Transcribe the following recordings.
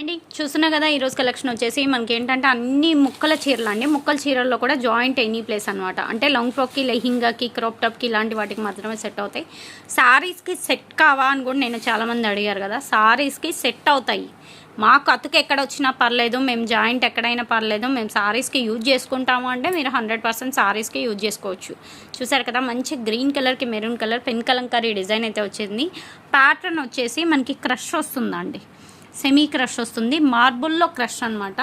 అండి చూస్తున్నా కదా ఈరోజు కలెక్షన్ వచ్చేసి మనకి ఏంటంటే అన్ని ముక్కల చీరలు అండి. ముక్కల చీరల్లో కూడా జాయింట్ ఎనీ ప్లేస్ అనమాట అంటే లాంగ్ ఫ్రాక్కి లెహింగాకి క్రాప్ టాప్కి ఇలాంటి వాటికి మాత్రమే సెట్ అవుతాయి. సారీస్కి సెట్ కావా అని కూడా నేను చాలామంది అడిగారు కదా. సారీస్కి సెట్ అవుతాయి. మాకు అతుకు ఎక్కడ వచ్చినా పర్లేదు మేము జాయింట్ ఎక్కడైనా పర్లేదు మేము సారీస్కి యూజ్ చేసుకుంటాము అంటే మీరు హండ్రెడ్ పర్సెంట్ సారీస్కి యూజ్ చేసుకోవచ్చు. చూసారు కదా మంచి గ్రీన్ కలర్కి maroon colour pen kalamkari design అయితే వచ్చింది. ప్యాటర్న్ వచ్చేసి మనకి క్రష్ వస్తుందండి. సెమీ క్రష్ వస్తుంది. మార్బుల్లో క్రష్ అనమాట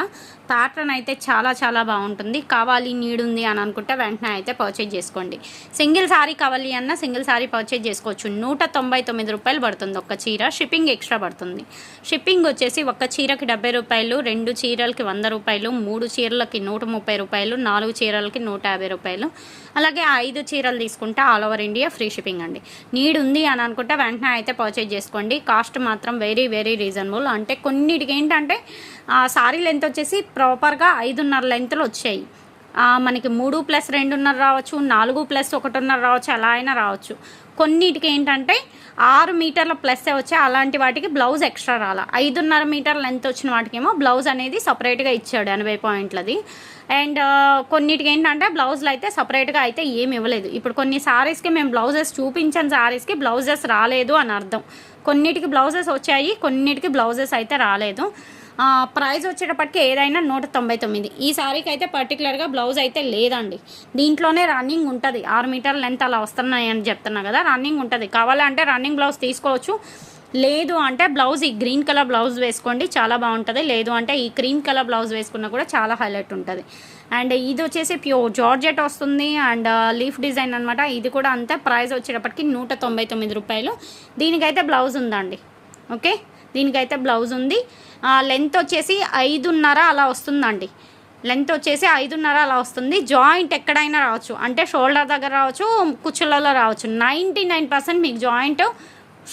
ప్యాటర్న్ అయితే చాలా చాలా బాగుంటుంది. కావాలి నీడ్ ఉంది అని అనుకుంటే వెంటనే అయితే పర్చేజ్ చేసుకోండి. సింగిల్ సారీ కావాలి అన్న సింగిల్ సారీ పర్చేజ్ చేసుకోవచ్చు. నూట తొంభై తొమ్మిది రూపాయలు పడుతుంది ఒక్క చీర. షిప్పింగ్ ఎక్స్ట్రా పడుతుంది. షిప్పింగ్ వచ్చేసి ఒక్క చీరకి డెబ్బై రూపాయలు రెండు చీరలకి వంద రూపాయలు మూడు చీరలకి నూట ముప్పై రూపాయలు నాలుగు చీరలకి నూట యాభై రూపాయలు. అలాగే ఐదు చీరలు తీసుకుంటే all over India free shipping అండి. నీడ్ ఉంది అని అనుకుంటే వెంటనే అయితే పర్చేజ్ చేసుకోండి. కాస్ట్ మాత్రం వెరీ వెరీ రీజనబుల్ అంటే అంటే కొన్నిటికి ఏంటంటే ఆ సారీ లెంత్ వచ్చేసి ప్రాపర్గా ఐదున్నర లెంత్లు వచ్చాయి. మనకి మూడు ప్లస్ రెండున్నర రావచ్చు నాలుగు ప్లస్ ఒకటిన్నర రావచ్చు అలా అయినా రావచ్చు. కొన్నిటికి ఏంటంటే ఆరు మీటర్ల ప్లస్ వచ్చాయి అలాంటి వాటికి బ్లౌజ్ ఎక్స్ట్రా రాలా. ఐదున్నర మీటర్ లెంత్ వచ్చిన వాటికేమో బ్లౌజ్ అనేది సపరేట్గా ఇచ్చాడు ఎనభై పాయింట్లది. అండ్ కొన్నిటికి ఏంటంటే బ్లౌజ్లు అయితే సపరేట్గా అయితే ఏమి ఇవ్వలేదు. ఇప్పుడు కొన్ని సారీస్కి మేము బ్లౌజెస్ చూపించిన సారీస్కి బ్లౌజెస్ రాలేదు అని అర్థం. కొన్నిటికి బ్లౌజెస్ వచ్చాయి కొన్నిటికి బ్లౌజెస్ అయితే రాలేదు. ప్రైస్ వచ్చేటప్పటికి ఏదైనా నూట తొంభై తొమ్మిది. ఈ శారీకి అయితే పర్టికులర్గా బ్లౌజ్ అయితే లేదండి. దీంట్లోనే రన్నింగ్ ఉంటుంది. ఆరు మీటర్ లెంత్ అలా వస్తున్నాయి అని చెప్తున్నా కదా రన్నింగ్ ఉంటుంది. కావాలంటే రన్నింగ్ బ్లౌజ్ తీసుకోవచ్చు. లేదు అంటే బ్లౌజ్ ఈ గ్రీన్ కలర్ బ్లౌజ్ వేసుకోండి చాలా బాగుంటుంది. లేదు అంటే ఈ క్రీమ్ కలర్ బ్లౌజ్ వేసుకున్నా కూడా చాలా హైలైట్ ఉంటుంది. అండ్ ఇది వచ్చేసి ప్యూర్ జార్జెట్ వస్తుంది. అండ్ లీఫ్ డిజైన్ అనమాట ఇది కూడా అంతే. ప్రైస్ వచ్చేటప్పటికి నూట తొంభై తొమ్మిది రూపాయలు. దీనికైతే బ్లౌజ్ ఉందండి. ఓకే? దీనికైతే బ్లౌజ్ ఉంది. లెంత్ వచ్చేసి ఐదున్నర అలా వస్తుందండి. లెంత్ వచ్చేసి ఐదున్నర అలా వస్తుంది. జాయింట్ ఎక్కడైనా రావచ్చు. అంటే షోల్డర్ దగ్గర రావచ్చు కుచ్చులలో రావచ్చు. నైంటీ నైన్ పర్సెంట్ మీకు జాయింట్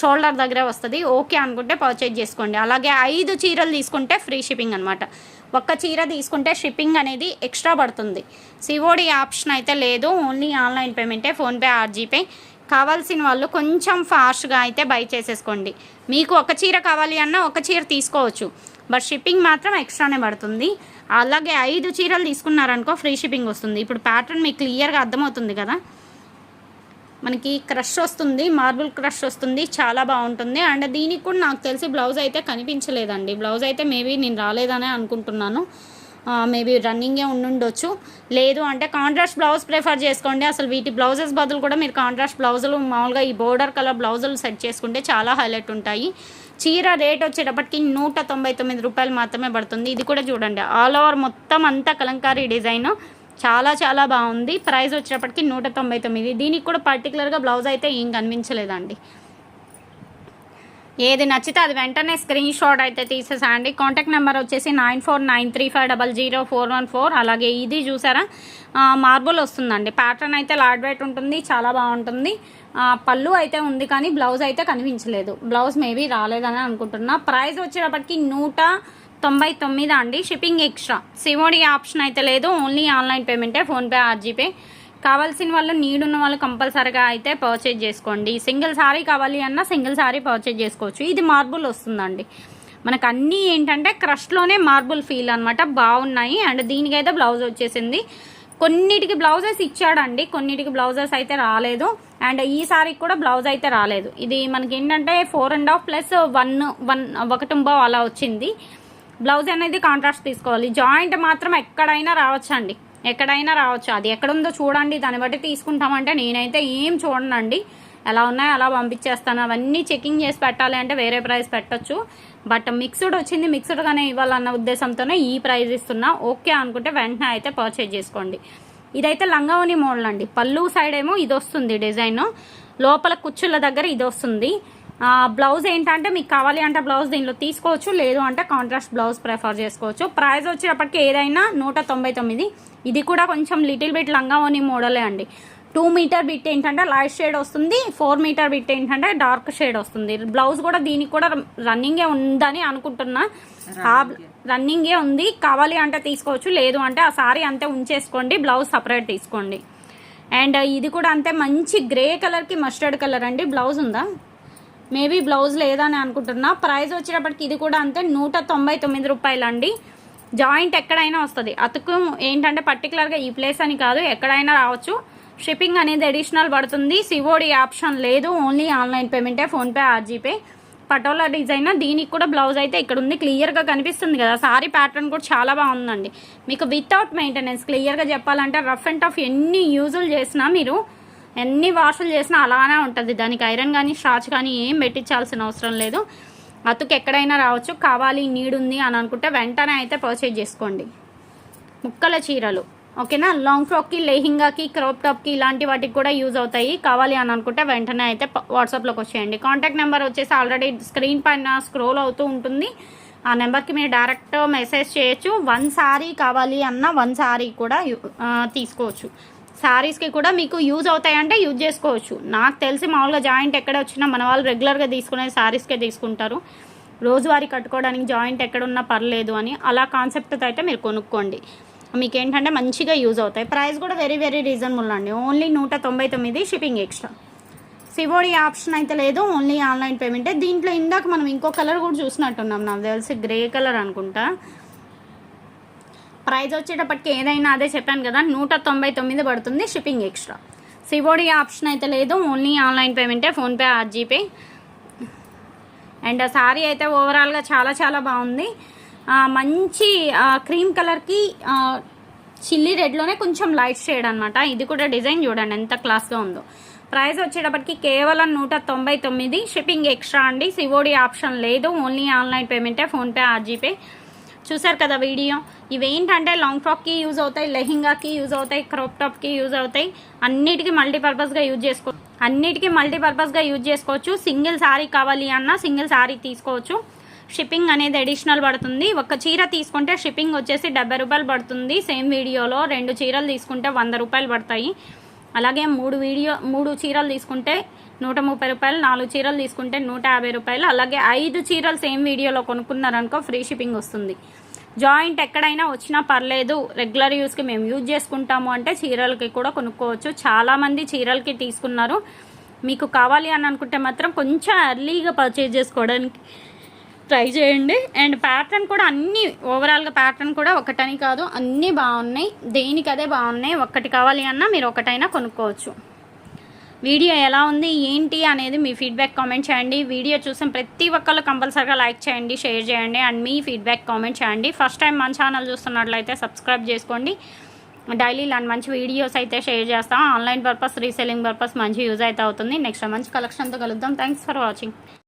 షోల్డర్ దగ్గరే వస్తుంది. ఓకే అనుకుంటే పర్చేజ్ చేసుకోండి. అలాగే ఐదు చీరలు తీసుకుంటే ఫ్రీ షిప్పింగ్ అనమాట ఒక్క చీర తీసుకుంటే షిప్పింగ్ అనేది ఎక్స్ట్రా పడుతుంది. సిఓడి ఆప్షన్ అయితే లేదు. ఓన్లీ ఆన్లైన్ పేమెంటే ఫోన్పే ఆర్జీపే. కావాల్సిన వాళ్ళు కొంచెం ఫాస్ట్గా అయితే బై చేసేసుకోండి. మీకు ఒక చీర కావాలి అన్నా ఒక చీర తీసుకోవచ్చు. బట్ షిప్పింగ్ మాత్రం ఎక్స్ట్రానే పడుతుంది. అలాగే ఐదు చీరలు తీసుకున్నారనుకో ఫ్రీ షిప్పింగ్ వస్తుంది. ఇప్పుడు ప్యాటర్న్ మీకు క్లియర్గా అర్థమవుతుంది కదా? మనకి క్రష్ వస్తుంది మార్బుల్ క్రష్ వస్తుంది చాలా బాగుంటుంది. అండ్ దీనికి కూడా నాకు తెలిసి బ్లౌజ్ అయితే కనిపించలేదండి. బ్లౌజ్ అయితే మేబీ నేను రాలేదనే అనుకుంటున్నాను. మేబీ రన్నింగే ఉండుండొచ్చు. లేదు అంటే కాంట్రాస్ట్ బ్లౌజ్ ప్రిఫర్ చేసుకోండి. అసలు వీటి బ్లౌజెస్ బదులు కూడా మీరు కాంట్రాస్ట్ బ్లౌజులు మామూలుగా ఈ బోర్డర్ కలర్ బ్లౌజులు సెట్ చేసుకుంటే చాలా హైలైట్ ఉంటాయి. చీర రేట్ వచ్చేటప్పటికి నూట తొంభై తొమ్మిది రూపాయలు మాత్రమే పడుతుంది. ఇది కూడా చూడండి. ఆల్ ఓవర్ మొత్తం అంతా కలంకారీ డిజైన్. చాలా చాలా బాగుంది. ప్రైస్ వచ్చేటప్పటికి నూట తొంభై తొమ్మిది. దీనికి కూడా పర్టికులర్గా బ్లౌజ్ అయితే ఏం కనిపించలేదండి. ఏది నచ్చితే అది వెంటనే స్క్రీన్ షాట్ అయితే తీసేసండి కాంటాక్ట్ నెంబర్ వచ్చేసి nine four nine three five double zero four one four అలాగే ఇది చూసారా? మార్బుల్ వస్తుందండి. ప్యాటర్న్ అయితే లార్డ్ వెయిట్ ఉంటుంది చాలా బాగుంటుంది. పళ్ళు అయితే ఉంది కానీ బ్లౌజ్ అయితే కనిపించలేదు. బ్లౌజ్ మేబీ రాలేదని అనుకుంటున్నా. ప్రైస్ వచ్చేటప్పటికి నూట తొంభై తొమ్మిది అండి. షిప్పింగ్ ఎక్స్ట్రా సివోడి ఆప్షన్ అయితే లేదు. ఓన్లీ ఆన్లైన్ పేమెంటే ఫోన్పే ఆర్జీపే కావాల్సిన వాళ్ళు నీడ్ ఉన్న వాళ్ళు కంపల్సరీగా అయితే పర్చేజ్ చేసుకోండి. సింగిల్ శారీ కావాలి అన్నా సింగిల్ సారీ పర్చేజ్ చేసుకోవచ్చు. ఇది మార్బుల్ వస్తుందండి. మనకు అన్నీ ఏంటంటే క్రష్లోనే మార్బుల్ ఫీల్ అనమాట బాగున్నాయి. అండ్ దీనికైతే బ్లౌజ్ వచ్చేసింది. కొన్నిటికి బ్లౌజెస్ ఇచ్చాడండి. కొన్నిటికి బ్లౌజెస్ అయితే రాలేదు. అండ్ ఈ సారీకి కూడా బ్లౌజ్ అయితే రాలేదు. ఇది మనకి ఏంటంటే four and half plus one one ఒకటింబో అలా వచ్చింది. బ్లౌజ్ అనేది కాంట్రాస్ట్ తీసుకోవాలి. జాయింట్ మాత్రం ఎక్కడైనా రావచ్చండి. ఎక్కడైనా రావచ్చు. అది ఎక్కడుందో చూడండి. దాన్ని బట్టి తీసుకుంటామంటే నేనైతే ఏం చూడనండి. ఎలా ఉన్నాయో అలా పంపించేస్తాను. అవన్నీ చెకింగ్ చేసి పెట్టాలి అంటే వేరే ప్రైస్ పెట్టొచ్చు. బట్ మిక్స్డ్ వచ్చింది. మిక్స్డ్గానే ఇవ్వాలన్న ఉద్దేశంతోనే ఈ ప్రైస్ ఇస్తున్నా. ఓకే అనుకుంటే వెంటనే అయితే పర్చేజ్ చేసుకోండి. ఇదైతే లంగావని మోడల్ అండి. పళ్ళు సైడ్ ఏమో ఇది వస్తుంది డిజైన్. లోపల కుచ్చుల దగ్గర ఇది వస్తుంది. బ్లౌజ్ ఏంటంటే మీకు కావాలి అంటే బ్లౌజ్ దీనిలో తీసుకోవచ్చు లేదు అంటే కాంట్రాస్ట్ బ్లౌజ్ ప్రిఫర్ చేసుకోవచ్చు. ప్రైస్ వచ్చేటప్పటికి ఏదైనా నూట తొంభై తొమ్మిది. ఇది కూడా కొంచెం లిటిల్ బిట్ లంగావని మోడలే అండి. టూ మీటర్ బిట్ ఏంటంటే లైట్ షేడ్ వస్తుంది ఫోర్ మీటర్ బిట్ ఏంటంటే డార్క్ షేడ్ వస్తుంది. బ్లౌజ్ కూడా దీనికి కూడా రన్నింగే ఉందని అనుకుంటున్నా. ఆ రన్నింగే ఉంది. కావాలి అంటే తీసుకోవచ్చు లేదు అంటే ఆ సారీ అంతే ఉంచేసుకోండి బ్లౌజ్ సపరేట్ తీసుకోండి. అండ్ ఇది కూడా అంతే మంచి గ్రే కలర్కి మస్టర్డ్ కలర్ అండి. బ్లౌజ్ ఉందా? మేబీ బ్లౌజ్ లేదని అనుకుంటున్నా. ప్రైస్ వచ్చేటప్పటికి ఇది కూడా అంతే నూట తొంభై తొమ్మిది రూపాయలు అండి జాయింట్ ఎక్కడైనా వస్తుంది. అతుకు ఏంటంటే పర్టికులర్గా ఈ ప్లేస్ అని కాదు ఎక్కడైనా రావచ్చు. షిప్పింగ్ అనేది అడిషనల్ పడుతుంది. సివోడి ఆప్షన్ లేదు. Only online పేమెంటే PhonePe or GPay. Patola design దీనికి కూడా బ్లౌజ్ అయితే ఇక్కడ ఉంది. క్లియర్గా కనిపిస్తుంది కదా. సారీ ప్యాటర్న్ కూడా చాలా బాగుందండి. మీకు వితౌట్ మెయింటెనెన్స్ క్లియర్గా చెప్పాలంటే రఫ్ అండ్ టఫ్ ఎన్ని యూజులు చేసినా మీరు ఎన్ని వాషులు చేసినా అలానే ఉంటుంది. దానికి ఐరన్ కానీ స్టార్చ్ కానీ ఏం పెట్టించాల్సిన అవసరం లేదు. అతుకు ఎక్కడైనా రావచ్చు. కావాలి నీడ్ ఉంది అని అనుకుంటే వెంటనే అయితే పర్చేజ్ చేసుకోండి. ముక్కల చీరలు. ఓకేనా? లాంగ్ ఫ్రాక్కి లెహింగాకి క్రాప్ టాప్కి ఇలాంటి వాటికి కూడా యూజ్ అవుతాయి. కావాలి అని అనుకుంటే వెంటనే అయితే వాట్సాప్లోకి వచ్చేయండి. కాంటాక్ట్ నెంబర్ వచ్చేసి ఆల్రెడీ స్క్రీన్ పైన స్క్రోల్ అవుతూ ఉంటుంది. ఆ నెంబర్కి మీరు డైరెక్ట్ మెసేజ్ చేయొచ్చు. వన్ సారీ కావాలి అన్న వన్ సారీ కూడా తీసుకోవచ్చు. శారీస్కి కూడా మీకు యూజ్ అవుతాయంటే యూజ్ చేసుకోవచ్చు. నాకు తెలిసి మామూలుగా జాయింట్ ఎక్కడ వచ్చినా మన వాళ్ళు రెగ్యులర్గా తీసుకునే శారీస్కే తీసుకుంటారు. రోజువారీ కట్టుకోవడానికి జాయింట్ ఎక్కడున్నా పర్లేదు అని అలా కాన్సెప్ట్తో అయితే మీరు కొనుక్కోండి. మీకు ఏంటంటే మంచిగా యూజ్ అవుతాయి. ప్రైస్ కూడా వెరీ వెరీ రీజనబుల్ అండి. ఓన్లీ నూట తొంభై తొమ్మిది షిప్పింగ్ ఎక్స్ట్రా సివోడి ఆప్షన్ అయితే లేదు ఓన్లీ ఆన్లైన్ పేమెంటే దీంట్లో ఇందాక మనం ఇంకో కలర్ కూడా చూసినట్టున్నాం నాకు తెలిసి. గ్రే కలర్ అనుకుంటా. ప్రైస్ వచ్చేటప్పటికి ఏదైనా అదే చెప్పాను కదా నూట తొంభై తొమ్మిది పడుతుంది షిప్పింగ్ ఎక్స్ట్రా. సివోడి ఆప్షన్ అయితే లేదు only online పేమెంటే PhonePe or GPay and sari అయితే ఓవరాల్గా చాలా చాలా బాగుంది. మంచి క్రీమ్ కలర్కి చిల్లీ రెడ్లోనే కొంచెం లైట్ షేడ్ అనమాట ఇది కూడా డిజైన్ చూడండి ఎంత క్లాస్గా ఉందో. ప్రైస్ వచ్చేటప్పటికి కేవలం నూట తొంభై తొమ్మిది షిప్పింగ్ ఎక్స్ట్రా అండి. సివోడి ఆప్షన్ లేదు ఓన్లీ ఆన్లైన్ పేమెంటే ఫోన్పే ఆర్జీపే చూసారు కదా వీడియో? ఇవేంటంటే లాంగ్ ఫ్రాక్కి యూజ్ అవుతాయి లెహింగాకి యూజ్ అవుతాయి క్రాప్ టాప్కి యూజ్ అవుతాయి. అన్నిటికీ మల్టీపర్పస్గా యూజ్ చేసుకో అన్నిటికీ మల్టీపర్పస్గా యూజ్ చేసుకోవచ్చు. సింగిల్ శారీ కావాలి అన్నా సింగిల్ శారీ తీసుకోవచ్చు. షిప్పింగ్ అనేది అడిషనల్ పడుతుంది. ఒక చీర తీసుకుంటే షిప్పింగ్ వచ్చేసి డెబ్బై రూపాయలు పడుతుంది. సేమ్ వీడియోలో రెండు చీరలు తీసుకుంటే వంద రూపాయలు పడతాయి. అలాగే మూడు వీడియో మూడు చీరలు తీసుకుంటే నూట ముప్పై రూపాయలు నాలుగు చీరలు తీసుకుంటే నూట యాభై రూపాయలు. అలాగే ఐదు చీరలు సేమ్ వీడియోలో కొనుక్కున్నారనుకో ఫ్రీ షిప్పింగ్ వస్తుంది. జాయింట్ ఎక్కడైనా వచ్చినా పర్లేదు. రెగ్యులర్ యూస్కి మేము యూజ్ చేసుకుంటాము అంటే చీరలకి కూడా కొనుక్కోవచ్చు. చాలామంది చీరలకి తీసుకున్నారు. మీకు కావాలి అని అనుకుంటే మాత్రం కొంచెం ఎర్లీగా పర్చేజ్ చేసుకోవడానికి ట్రై చేయండి. అండ్ ప్యాటర్న్ కూడా అన్నీ ఓవరాల్గా ప్యాటర్న్ కూడా ఒకటని కాదు అన్నీ బాగున్నాయి. దేనికి అదే బాగున్నాయి? ఒక్కటి కావాలి అన్నా మీరు ఒకటైనా కొనుక్కోవచ్చు. వీడియో ఎలా ఉంది ఏంటి అనేది మీ ఫీడ్బ్యాక్ కామెంట్ చేయండి. వీడియో చూసిన ప్రతి ఒక్కళ్ళు కంపల్సరీగా లైక్ చేయండి షేర్ చేయండి అండ్ మీ ఫీడ్బ్యాక్ కామెంట్ చేయండి. ఫస్ట్ టైం మన ఛానల్ చూస్తున్నట్లయితే సబ్స్క్రైబ్ చేసుకోండి. డైలీ ఇలాంటి మంచి వీడియోస్ అయితే షేర్ చేస్తాం. ఆన్లైన్ పర్పస్ రీసెల్లింగ్ పర్పస్ మంచి యూజ్ అయితే అవుతుంది. నెక్స్ట్ మంచి కలెక్షన్తో కలుద్దాం. Thanks for watching